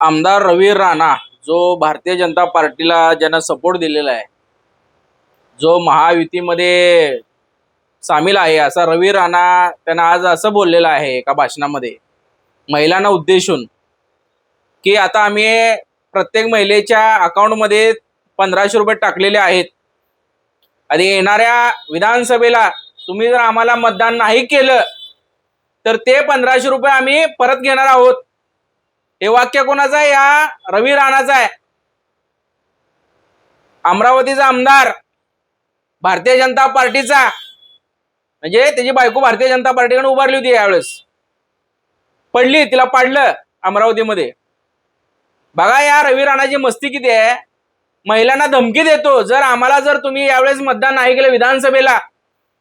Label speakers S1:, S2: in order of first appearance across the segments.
S1: आमदार रवी राणा जो भारतीय जनता पार्टीला ज्यांना सपोर्ट दिलेला आहे जो महायुतीमध्ये सामील आहे असा रवी राणा त्यांना आज असं बोललेलं आहे एका भाषणामध्ये महिलांना उद्देशून की आता आम्ही प्रत्येक महिलेच्या अकाउंटमध्ये पंधराशे रुपये टाकलेले आहेत. आणि येणाऱ्या विधानसभेला तुम्ही जर आम्हाला मतदान नाही केलं तर ते पंधराशे रुपये आम्ही परत घेणार आहोत. हे वाक्य कोणाचं आहे? या रवी राणाचं आहे. अमरावतीचा आमदार भारतीय जनता पार्टीचा. म्हणजे त्याची बायको भारतीय जनता पार्टीकडे उभारली होती यावेळेस. पडली तिला पाडलं अमरावतीमध्ये. बघा या रवी राणाची मस्ती किती आहे. महिलांना धमकी देतो. जर आम्हाला जर तुम्ही यावेळेस मतदान नाही केलं विधानसभेला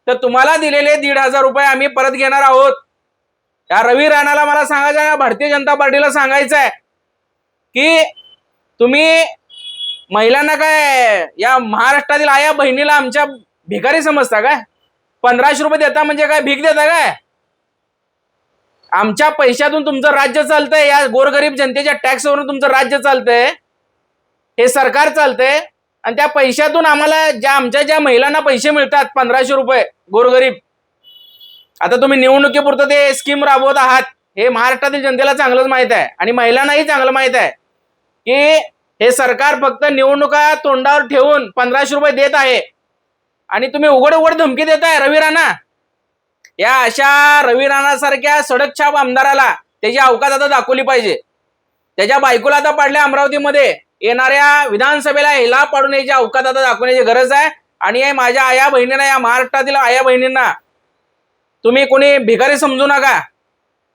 S1: तर तुम्हाला दिलेले दीड हजार रुपये आम्ही परत घेणार आहोत. या रवी राणाला मला सांगायचं या भारतीय जनता पार्टीला सांगायचं आहे की तुम्ही महिलांना काय या महाराष्ट्रातील आया बहिणीला आमच्या भिकारी समजता काय? पंधराशे रुपये देता म्हणजे काय भीक देता काय? आमच्या पैशातून तुमचं राज्य चालतंय या गोरगरीब जनतेच्या टॅक्सवरून तुमचं राज्य चालतंय हे सरकार चालतंय आणि त्या पैशातून आम्हाला ज्या आमच्या ज्या महिलांना पैसे मिळतात पंधराशे रुपये गोरगरीब आता तुम्ही निवडणुकीपुरतं ते स्कीम राबवत आहात. हे महाराष्ट्रातील जनतेला चांगलंच माहीत आहे आणि महिलांनाही चांगलं माहीत आहे की हे सरकार फक्त निवडणुका तोंडावर ठेवून पंधराशे रुपये देत आहे. आणि तुम्ही उघड उघड धमकी देताय रवी राणा. या अशा रवी राणासारख्या सडकछाप आमदाराला त्याची अवकात आता दाखवली पाहिजे. त्याच्या बायकोला आता पाडल्या अमरावतीमध्ये. येणाऱ्या विधानसभेला हिला पाडून याची अवकात आता दाखवण्याची गरज आहे. आणि माझ्या आया बहिणींना या महाराष्ट्रातील आया बहिणींना तुम्ही कोणी भिकारी समजू नका.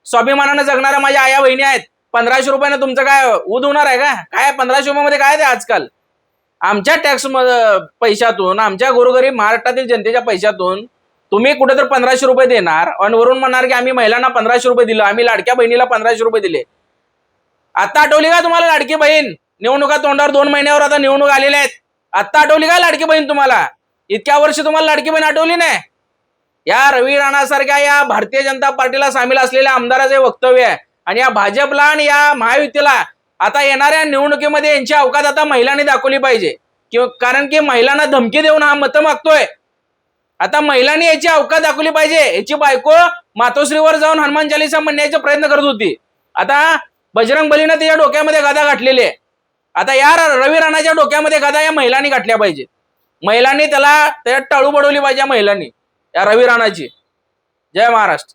S1: स्वाभिमानानं जगणाऱ्या माझ्या आया बहिणी आहेत. पंधराशे रुपयानं तुमचं काय उद होणार आहे का? काय पंधराशे रुपयामध्ये काय ते आजकाल? आमच्या टॅक्स पैशातून आमच्या गोरगरीब महाराष्ट्रातील जनतेच्या पैशातून तुम्ही कुठे तर पंधराशे रुपये देणार. आणि वरून म्हणणार की आम्ही महिलांना पंधराशे रुपये दिलं. आम्ही लाडक्या बहिणीला पंधराशे रुपये दिले. आता आठवली का तुम्हाला लाडकी बहीण? निवडणुका तोंडावर दोन महिन्यावर आता निवडणूक आलेल्या आहेत. आता आठवली का लाडकी बहीण तुम्हाला? इतक्या वर्ष तुम्हाला लाडकी बहीण आठवली नाही? या रवी राणासारख्या या भारतीय जनता पार्टीला सामील असलेल्या आमदाराचे वक्तव्य आहे. आणि या भाजपला आणि या महायुतीला आता येणाऱ्या निवडणुकीमध्ये यांची अवकात आता महिलांनी दाखवली पाहिजे. किंवा कारण की महिलांना धमकी देऊन हा मतं मागतोय. आता महिलांनी याची अवकात दाखवली पाहिजे. याची बायको मातोश्रीवर जाऊन हनुमान चालिसा म्हणण्याचा प्रयत्न करत होती. आता बजरंग बलीनं तिच्या डोक्यामध्ये गदा घातलेली आहे. आता या रवी राणाच्या डोक्यामध्ये गदा या महिलांनी घातल्या पाहिजे महिलांनी त्याला त्याच्यात टाळू बडवली पाहिजे महिलांनी. या रवी राणाची जय महाराष्ट्र.